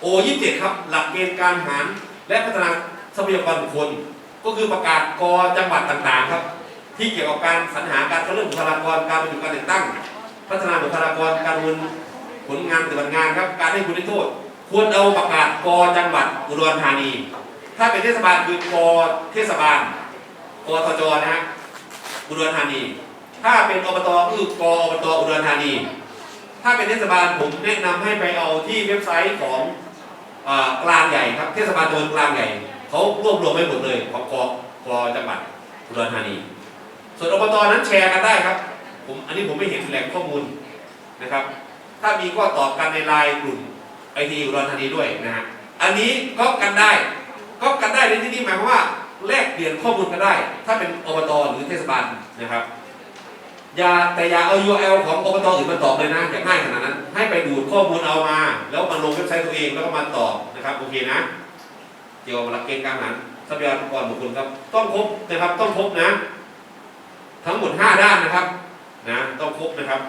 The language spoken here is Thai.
โอยี่สิบครับ หลักเกณฑ์การหารและพัฒนาทรัพยากรบุคคล ก็คือประกาศกจังหวัดต่างๆครับ ที่เกี่ยวกับการสรรหาการคัดเลือกบุคลากรการประจุการแต่งตั้ง พัฒนาบุคลากรการเนินผลงานปฏิบัติงานครับ การให้คุณได้โทษ ควรเอาประกาศกจังหวัดอุดรธานี ถ้าเป็นเทศบาลคือกเทศบาลกทจนะฮะอุดรธานี ถ้าเป็นอบตคือกอบตอุดรธานี ถ้าเป็นเทศบาลผมแนะนำให้ไปเอาที่เว็บไซต์ของ กลางใหญ่ครับเทศบาลตำบลกลางใหญ่เขารวบรวมไว้หมดเลยของกกจังหวัดอุดรธานี ส่วนอบตนั้นแชร์กันได้ครับ ผมอันนี้ผมไม่เห็นแหล่งข้อมูลนะครับ ถ้ามีก็ตอบกันในไลน์กลุ่มไอทีอุดรธานีด้วยนะฮะอันนี้ก็กันได้ก็กันได้ในที่นี้หมายความว่าแลกเปลี่ยนข้อมูลกันได้ ถ้าเป็นอบตหรือเทศบาลนะครับอย่าแต่อย่าเอา URL ของอบตอื่นมาตอบเลยนะอย่าง่ายขนาดนั้น ให้ไปดูดข้อมูลเอามา แล้วมาลงเว็บไซต์ตัวเองแล้วก็มาตอบนะครับโอเคนะเกี่ยวกับหลักเกณฑ์การหารทรัพยากรบุคคลครับ ต้องครบนะครับต้องครบนะ ทั้งหมด 5 ด้านนะครับนะต้องครบนะครับ